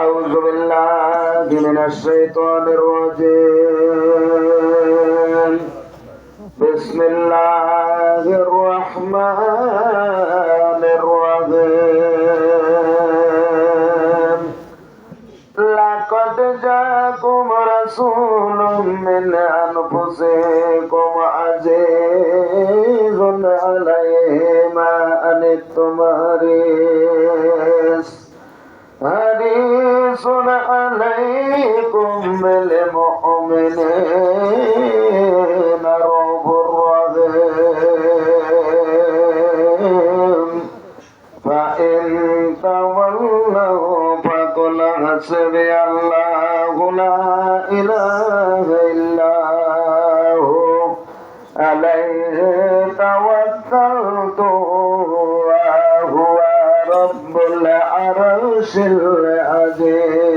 أعوذ بالله من الشيطان الرجيم بسم الله الرحمن الرحيم لقد جاءكم رسول من أنفسكم حريص عليكم بالمؤمنين رب رحيم فإن تولوا فقل حسبي الله لا إله إلا هو. عليه توكلت. العرش العظيم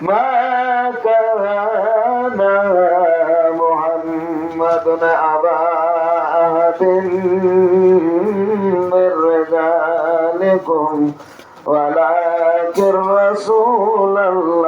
ما كان محمد أبا أحد من رجالكم ولكن رسول الله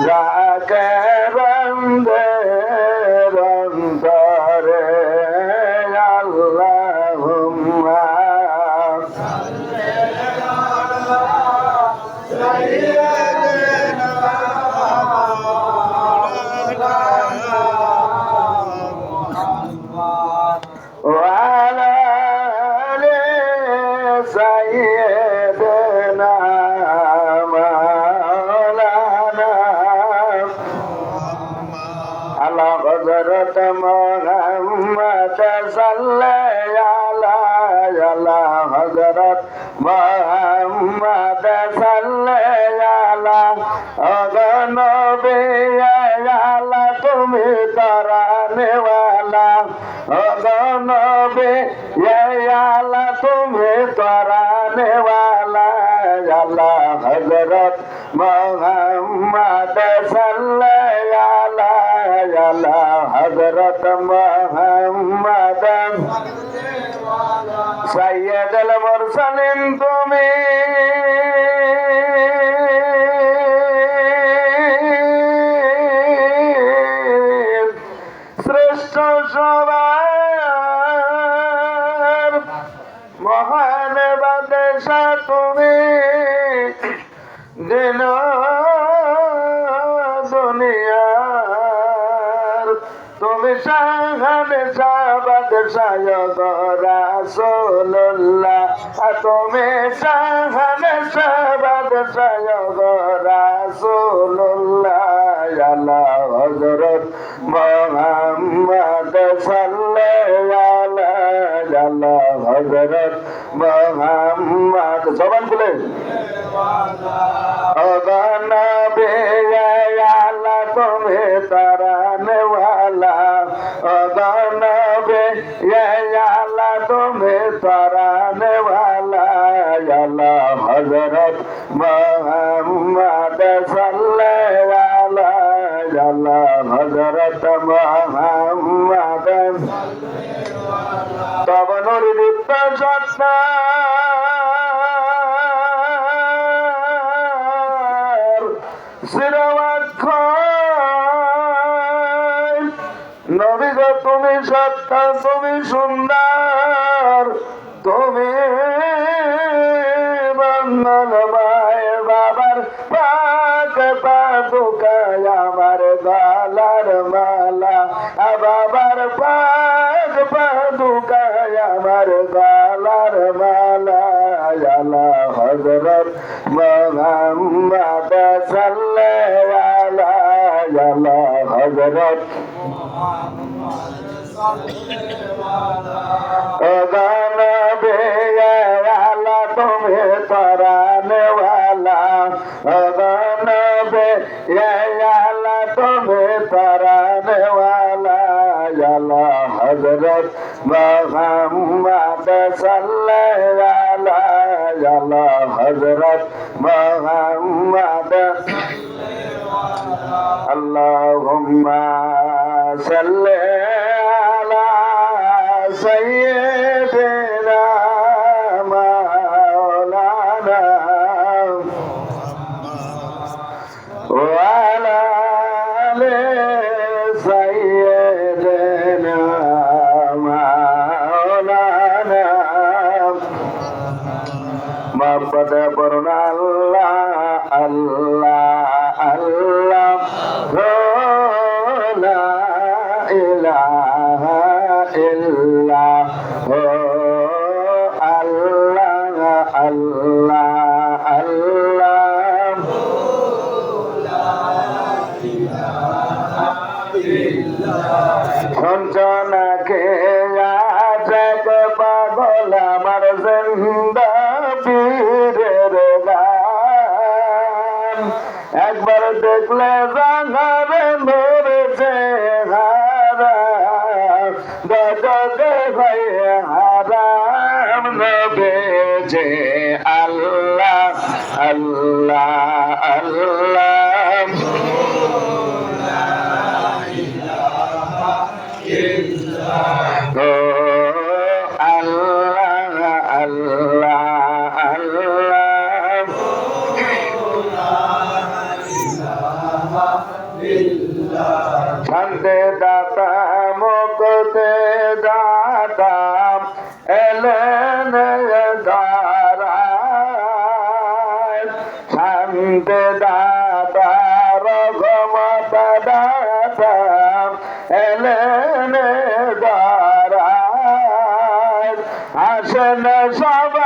ذاك आला तुम्हें तराने वाला अल्लाह हजरत मोहम्मद सल्ला हजरत मोहम्मद सैयद मुरसलिन तुम्हें রাসোল্লা তুমি সাহান সাবাদ রাসোল্লা হবে বন্ধন মায়ের বাবার পাক পাদুকায় আমার গলার মালা। বাবার পাক পাদুকায় আমার গলার মালা। আলা হজরত মোহাম্মদ সাল্লাল্লাহু আলা হজরত حضرت محمد صلى على على حضرت محمد اللهم صلِّ জিন্দা বীরের গান। একবার দেখলে as I was.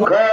Right.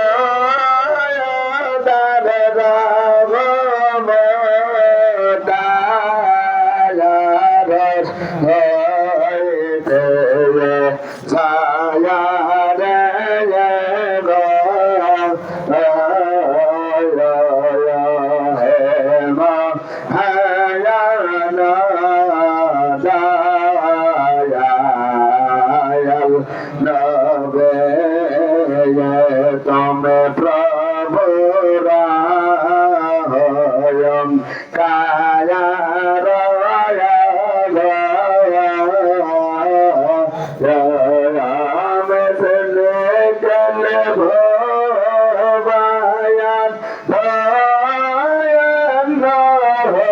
la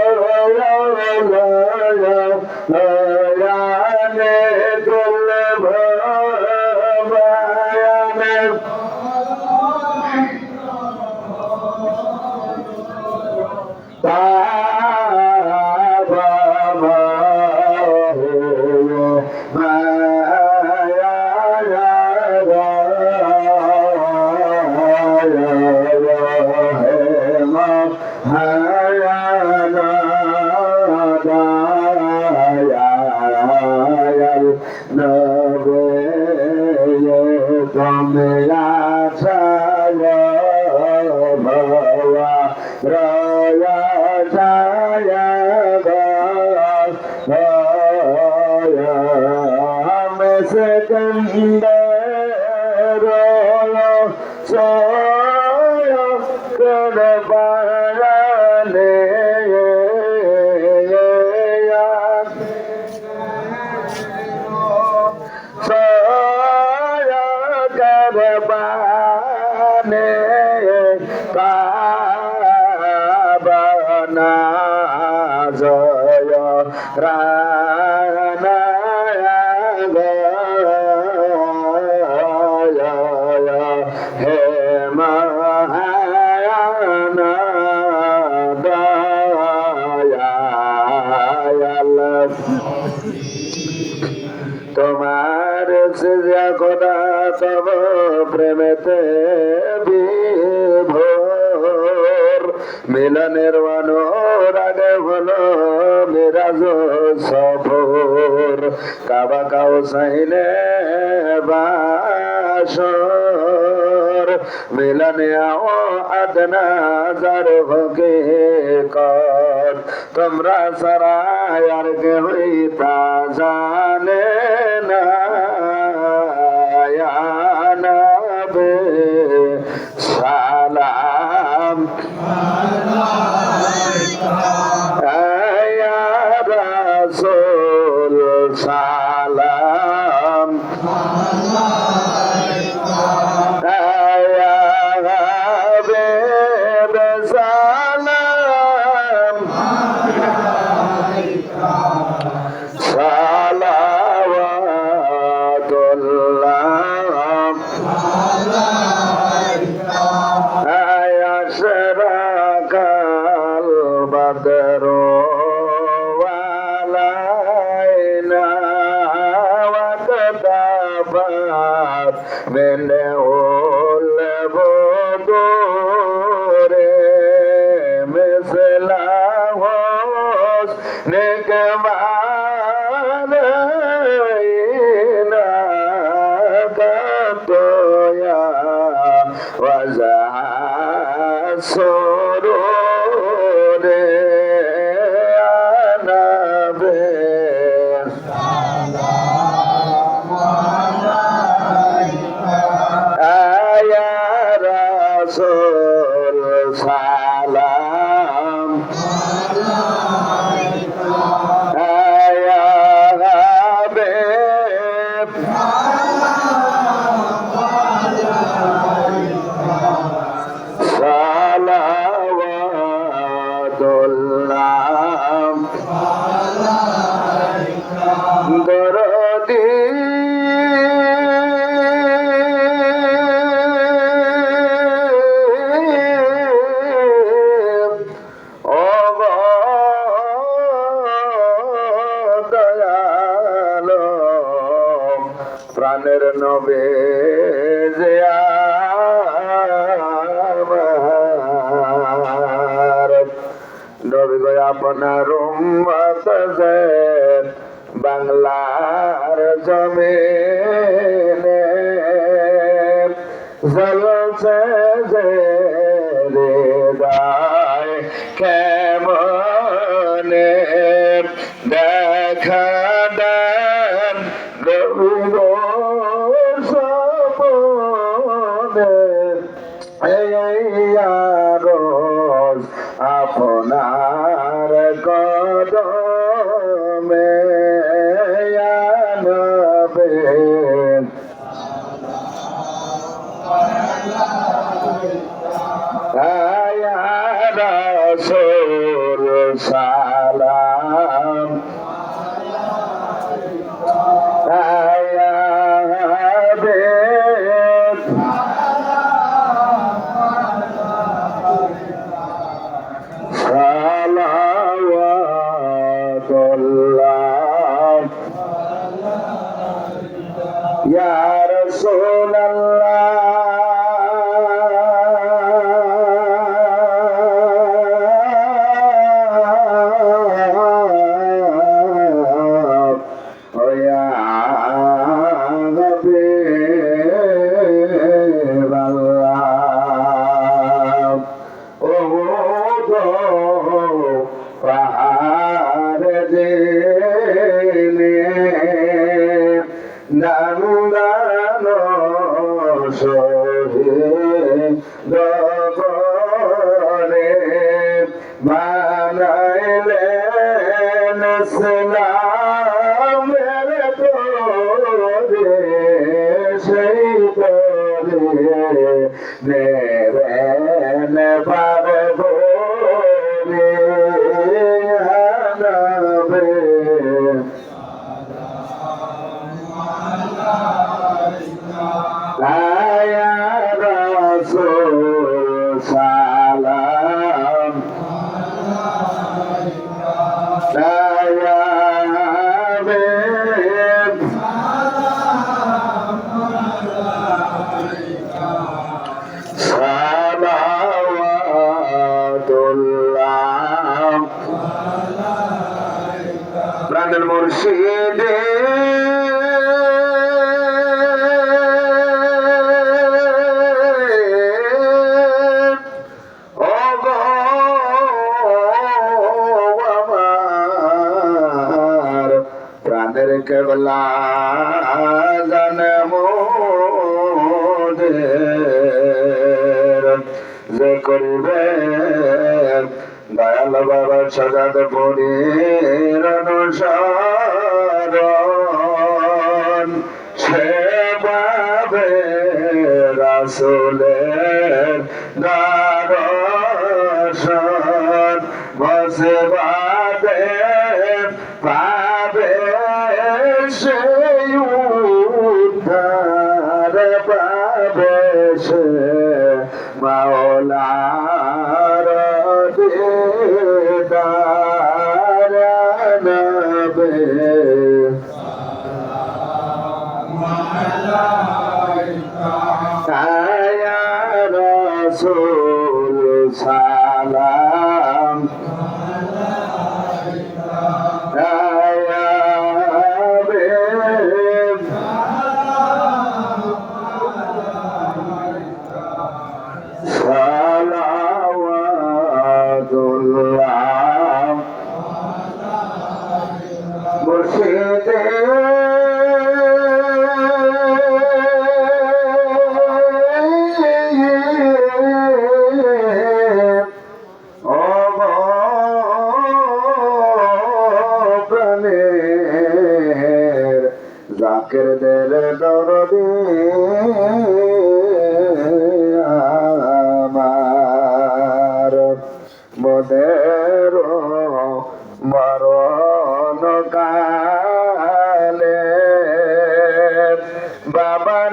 la la la la চল মেরাজ সফর। কাবা কাও সাইনে বাসর। মেলানে আও আদনা জার ভকে কর তোমরা সারা আর কে হই তা জানে। से रे दाए Ya Rasul. রে চাঁদের কেবলা যে করিবে দয়াল বাবা সজাদ বলি অনুসরণ সে পাবে রাসুলের রাসূল সালাম।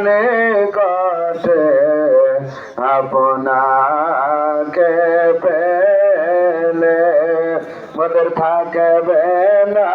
প্রাণে কাটে আপনাকে পেলে মদের থাকবে না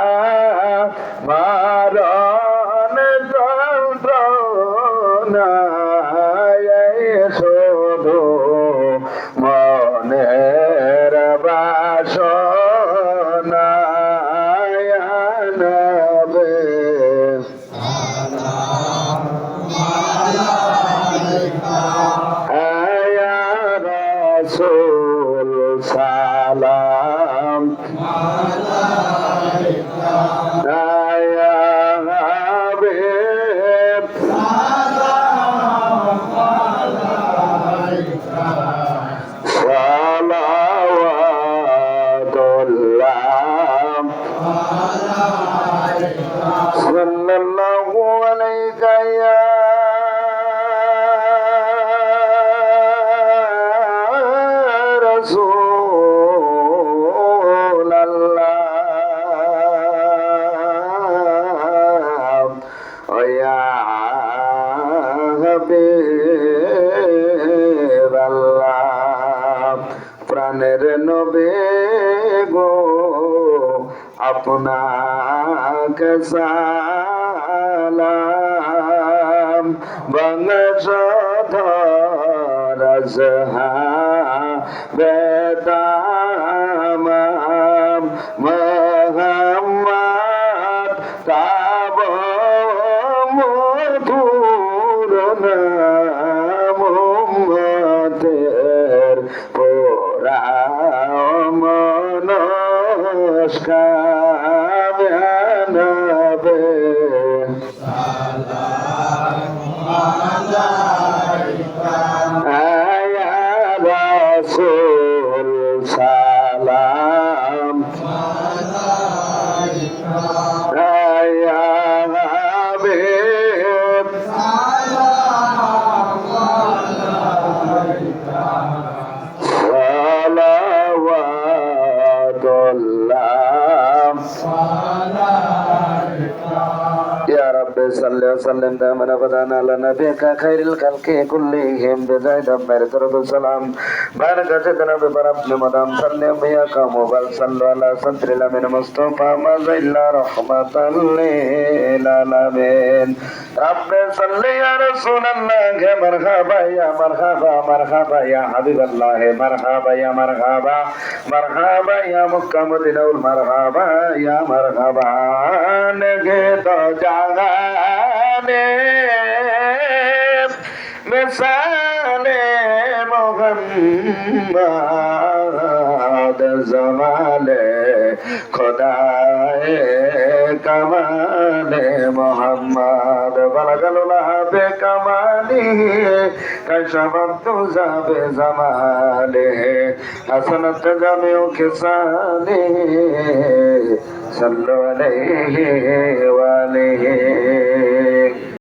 ربنا دائما ابدا على نبيك خير الخلق كلهم بزايد امير درود السلام بارك سيدنا ببرب مدام صلى وياك مبال صلوا على صدر الامين مصطفى ما الا رحمة للعالمين رب صل يا رسول الله مرحبا يا مرحبا مرحبا يا حبيب الله مرحبا يا مرحبا مرحبا يا مكة مدينة مرحبا يا مرحبا نگه تو জাগানে মিসালে بعد زمان خدائے کمال محمد بلغل لها بکماله کشف الدوزا بزماله حسنت جميع خصاله صلوا علیہ وآلہ